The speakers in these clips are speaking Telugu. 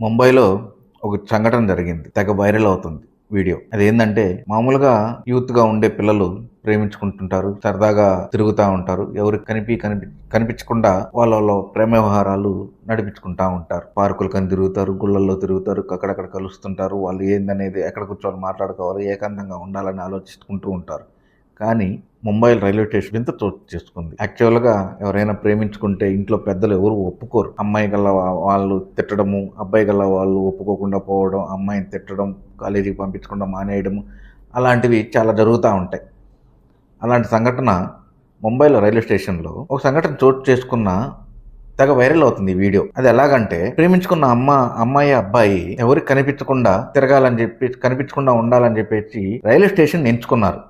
ముంబైలో ఒక సంఘటన జరిగింది. తెగ వైరల్ అవుతుంది వీడియో. అది ఏంటంటే మామూలుగా యూత్గా ఉండే పిల్లలు ప్రేమించుకుంటుంటారు సరదాగా తిరుగుతూ ఉంటారు. ఎవరికి కనిపి కనిపి కనిపించకుండా వాళ్ళ వాళ్ళ ప్రేమ వ్యవహారాలు నడిపించుకుంటా ఉంటారు. పార్కులు కని తిరుగుతారు గుళ్ళల్లో తిరుగుతారు అక్కడక్కడ కలుస్తుంటారు. వాళ్ళు ఏందనేది ఎక్కడ కూర్చొని మాట్లాడుకోవాలి ఏకాంతంగా ఉండాలని ఆలోచించుకుంటూ ఉంటారు. కానీ ముంబై రైల్వే స్టేషన్ వింత చోటు చేసుకుంది. యాక్చువల్గా ఎవరైనా ప్రేమించుకుంటే ఇంట్లో పెద్దలు ఎవరు ఒప్పుకోరు. అమ్మాయి గల వాళ్ళు తిట్టడము అబ్బాయి గల వాళ్ళు ఒప్పుకోకుండా పోవడం అమ్మాయిని తిట్టడం కాలేజీకి పంపించకుండా మానేయడము అలాంటివి చాలా జరుగుతూ ఉంటాయి. అలాంటి సంఘటన ముంబైలో రైల్వే స్టేషన్లో ఒక సంఘటన చోటు చేసుకున్న తెగ వైరల్ అవుతుంది ఈ వీడియో. అది ఎలాగంటే ప్రేమించుకున్న అమ్మ అమ్మాయి అబ్బాయి ఎవరికి కనిపించకుండా తిరగాలని చెప్పి కనిపించకుండా ఉండాలని చెప్పేసి రైల్వే స్టేషన్ ఎంచుకున్నారు.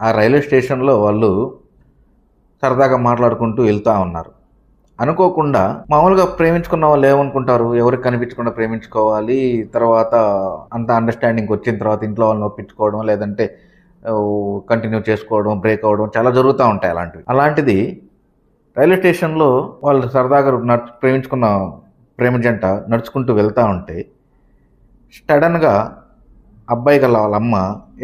ఆ రైల్వే స్టేషన్లో వాళ్ళు సరదాగా మాట్లాడుకుంటూ వెళ్తూ ఉన్నారు. అనుకోకుండా మామూలుగా ప్రేమించుకున్న వాళ్ళు ఏమనుకుంటారు? ఎవరికి కనిపించకుండా ప్రేమించుకోవాలి తర్వాత అంత అండర్స్టాండింగ్ వచ్చిన తర్వాత ఇంట్లో వాళ్ళని ఒప్పించుకోవడం లేదంటే కంటిన్యూ చేసుకోవడం బ్రేక్ అవ్వడం చాలా జరుగుతూ ఉంటాయి అలాంటివి. అలాంటిది రైల్వే స్టేషన్లో వాళ్ళు సరదాగా నడుచు ప్రేమించుకున్న ప్రేమ జంట నడుచుకుంటూ వెళ్తూ ఉంటే సడన్గా అబ్బాయి గల వాళ్ళ అమ్మ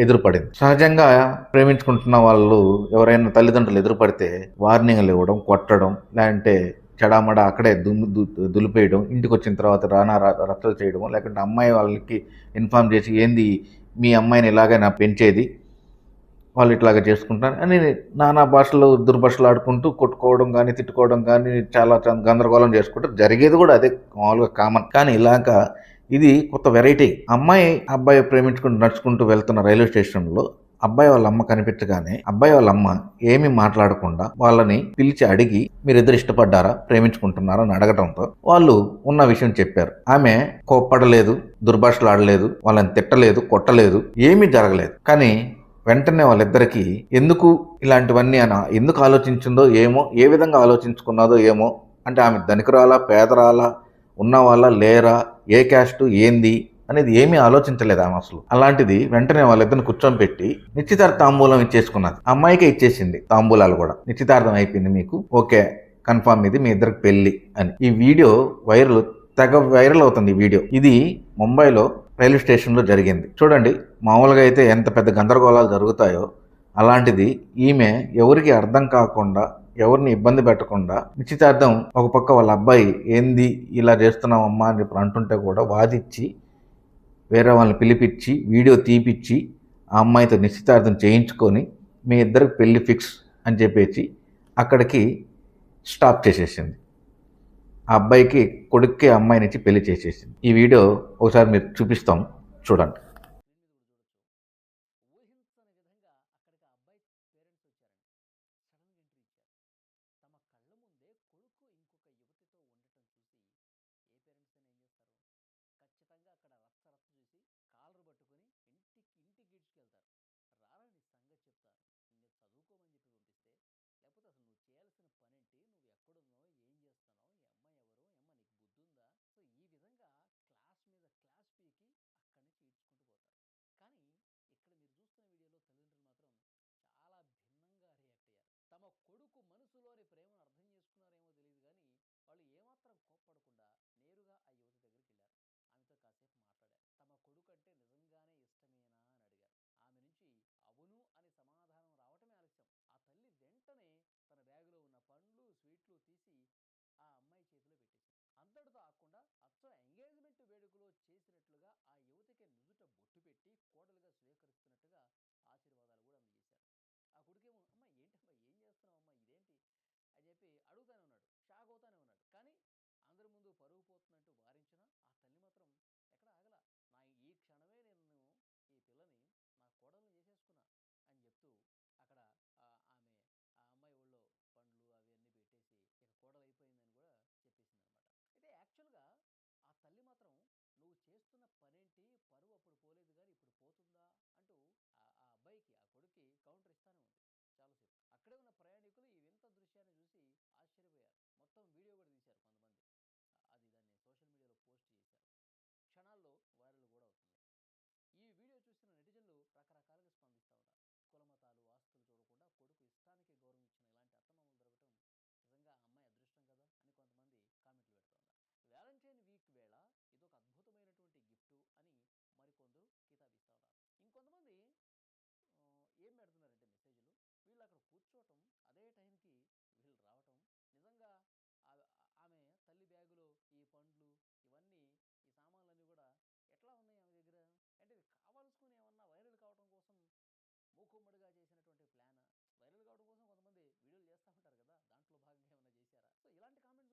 ఎదురుపడింది. సహజంగా ప్రేమించుకుంటున్న వాళ్ళు ఎవరైనా తల్లిదండ్రులు ఎదురుపడితే వార్నింగ్లు ఇవ్వడం కొట్టడం లేదంటే చెడామడ అక్కడే దుమ్ము దులిపేయడం ఇంటికి వచ్చిన తర్వాత రానా రచ్చలు చేయడం లేకుంటే అమ్మాయి వాళ్ళకి ఇన్ఫామ్ చేసి ఏంది మీ అమ్మాయిని ఇలాగే నా పెంచేది? వాళ్ళు ఇట్లాగా చేసుకుంటారు అని నానా భాషలు దుర్భాషలు ఆడుకుంటూ కొట్టుకోవడం కానీ తిట్టుకోవడం కానీ చాలా గందరగోళం చేసుకుంటారు జరిగేది కూడా అదే మామూలుగా కామన్. కానీ ఇలాగ ఇది కొత్త వెరైటీ. అమ్మాయి అబ్బాయి ప్రేమించుకుంటూ నడుచుకుంటూ వెళ్తున్న రైల్వే స్టేషన్లో అబ్బాయి వాళ్ళ అమ్మ కనిపించగానే అబ్బాయి వాళ్ళ అమ్మ ఏమీ మాట్లాడకుండా వాళ్ళని పిలిచి అడిగి మీరిద్దరు ఇష్టపడ్డారా? ప్రేమించుకుంటున్నారా? అని అడగడంతో వాళ్ళు ఉన్న విషయం చెప్పారు. ఆమె కోప్పడలేదు దుర్భాషలు ఆడలేదు వాళ్ళని తిట్టలేదు కొట్టలేదు ఏమీ జరగలేదు. కానీ వెంటనే వాళ్ళిద్దరికీ ఎందుకు ఇలాంటివన్నీ అన ఎందుకు ఆలోచించిందో ఏమో ఏ విధంగా ఆలోచించుకున్నదో ఏమో అంటే ఆమె ధనికురాలా పేదరాలా ఉన్నవాళ్ళ లేరా ఏ క్యాస్ట్ ఏంది అనేది ఏమీ ఆలోచించలేదు ఆమె అసలు. అలాంటిది వెంటనే వాళ్ళిద్దరిని కూర్చొని పెట్టి నిశ్చితార్థ తాంబూలం ఇచ్చేసుకున్నది. అమ్మాయికే ఇచ్చేసింది తాంబూలాలు కూడా. నిశ్చితార్థం అయిపోయింది మీకు. ఓకే కన్ఫామ్ ఇది మీ ఇద్దరికి పెళ్ళి అని. ఈ వీడియో వైరల్ తెగ వైరల్ అవుతుంది ఈ వీడియో. ఇది ముంబైలో రైల్వే స్టేషన్లో జరిగింది. చూడండి మామూలుగా అయితే ఎంత పెద్ద గందరగోళాలు జరుగుతాయో అలాంటిది ఈమె ఎవరికి అర్థం కాకుండా ఎవరిని ఇబ్బంది పెట్టకుండా నిశ్చితార్థం ఒక పక్క వాళ్ళ అబ్బాయి ఏంది ఇలా చేస్తున్నామమ్మా అని చెప్పి అంటుంటే కూడా వాదిచ్చి వేరే వాళ్ళని పిలిపించి వీడియో తీపిచ్చి ఆ అమ్మాయితో నిశ్చితార్థం చేయించుకొని మీ ఇద్దరికి పెళ్ళి ఫిక్స్ అని చెప్పేసి అక్కడికి స్టాప్ చేసేసింది. ఆ అబ్బాయికి కొడుక్కి అమ్మాయినిచ్చి పెళ్ళి చేసేసింది. ఈ వీడియో ఒకసారి మీరు చూపిస్తాం. చూడండి ఊహించని విధంగా అక్కడికి ఆ అబ్బాయి పేరెంట్స్ వచ్చారండి సడన్గా ఎంట్రీ ఇచ్చారు తమ కళ్ళ ముందే కొడుకు ఇంకొక యువతితో ఉండటం చూసి ఏ పేరెంట్స్ అయినా ఏం చేస్తారు? ఖచ్చితంగా అక్కడ రచ్చ రచ్చ చూసి కాలర్ పట్టుకుని ఇంటికి ఇంటికి గీడ్చుకెళ్తారు రారా నీ సంగతి చెప్తాను ఇంకా చదువుకోమని చెప్పి పంపిస్తే లేకపోతే అసలు నువ్వు చేయాల్సిన పనేంటి? నువ్వు ఎక్కడున్నావు ఏం చేస్తున్నావు ఈ అమ్మాయి ఎవరు ఏమ్మా నీకు బుద్ధి ఉందా సో ఈ విధంగా క్లాస్ మీద క్లాస్ పీకి అక్కడి నుంచి ఈడ్చుకుంటూ పోతారు కానీ ఇక్కడ మీరు చూస్తున్న వీడియోలో తల్లిదండ్రులు మాత్రం చాలా భిన్నంగా రియాక్ట్ అయ్యారు తమ కొడుకు మనసులోని ప్రేమను అర్థం చేసుకున్నారేమో తెలియదు కానీ వాళ్ళు ఏమాత్రం కోప్పడకుండా నేరుగా ఆ యువతి దగ్గరికి వెళ్ళారు ఆమెతో కాసేపు మాట్లాడారు తమ కొడుకు అంటే నిజంగానే ఇష్టమేనా అని అడిగారు. ఆమె నుంచి అవును అని సమాధానం రావటమే ఆలస్యం ఆ తల్లి వెంటనే తన బ్యాగులో ఉన్న పండ్లు స్వీట్లు తీసి ఆ అమ్మాయి చేతిలో పెట్టేసింది. అంతటితో ఆకుండా అచ్చం ఎంగేజ్మెంట్ వేడుకలో చేసినట్లుగా ఆ యువతికి నుదుట బొట్టు పెట్టి కోడలుగా స్వీకరిస్తున్నట్టుగా ఆశీర్వాదాలు కూడా అందజేశారు ఆ కొడుకేమో అమ్మ ఏంటమ్మా ఏం చేస్తున్నావు అమ్మా ఇదేంటి? అని చెప్పి అడుగుతానే ఉన్నాడు షాక్ అవుతానే ఉన్నాడు. కానీ అందరి ముందు పరుగు పోతున్నట్టు వారించినా ఆ తల్లి మాత్రం ఎక్కడ ఆగల నా ఈ క్షణమే నేను ఈ పిల్లని నా కోడల్ని చేసేసుకున్నా అని చెప్తూ అక్కడ ఆ ఆమె ఆ అమ్మాయి ఒళ్ళో పండ్లు అవి అన్నీ పెట్టేసి ఇక కోడలు అయిపోయిందని కూడా చెప్పేసింది అనమాట అయితే యాక్చువల్గా ఆ తల్లి మాత్రం నువ్వు చేస్తున్న పనేంటి? పరువు అప్పుడు పోలేదు కానీ ఇప్పుడు పోతుందా? అంటూ ఆ అబ్బాయికి ఆ కొడుక్కి కౌంటర్ ఇస్తానే ఉంది చాలాసేపు అక్కడే ఉన్న ప్రయాణికులు ఈ వింత దృశ్యాన్ని చూసి ఆశ్చర్యపోయారు. మొత్తం వీడియో కూడా తీశారు కొంతమంది. అది దాన్ని సోషల్ మీడియాలో పోస్ట్ చేశారు. క్షణాల్లో వైరల్ కూడా అవుతుంది. ఈ వీడియో చూసిన నెటిజన్లు రకరకాలుగా స్పందిస్తూ ఉన్నారు. కులమతాలు ఆస్తులు చూడకుండా కొడుకు ఇష్టానికి గౌరవం కూర్చోవటం అదే టైంకి వీళ్ళు రావటం నిజంగా ఆమె తల్లి బ్యాగులో ఈ పండ్లు ఇవన్నీ ఈ సామాన్లన్నీ కూడా ఎట్లా ఉన్నాయి ఆమె దగ్గర? అంటే ఇది కావాల్సుకుని ఏమన్నా వైరల్ కావడం కోసం మూకుమ్మడిగా చేసినటువంటి ప్లాన్. వైరల్ కావడం కోసం కొంతమంది వీడియోలు చేస్తూ ఉంటారు కదా దాంట్లో భాగంగా ఏమైనా చేశారా? సో ఇలాంటి కామెంట్స్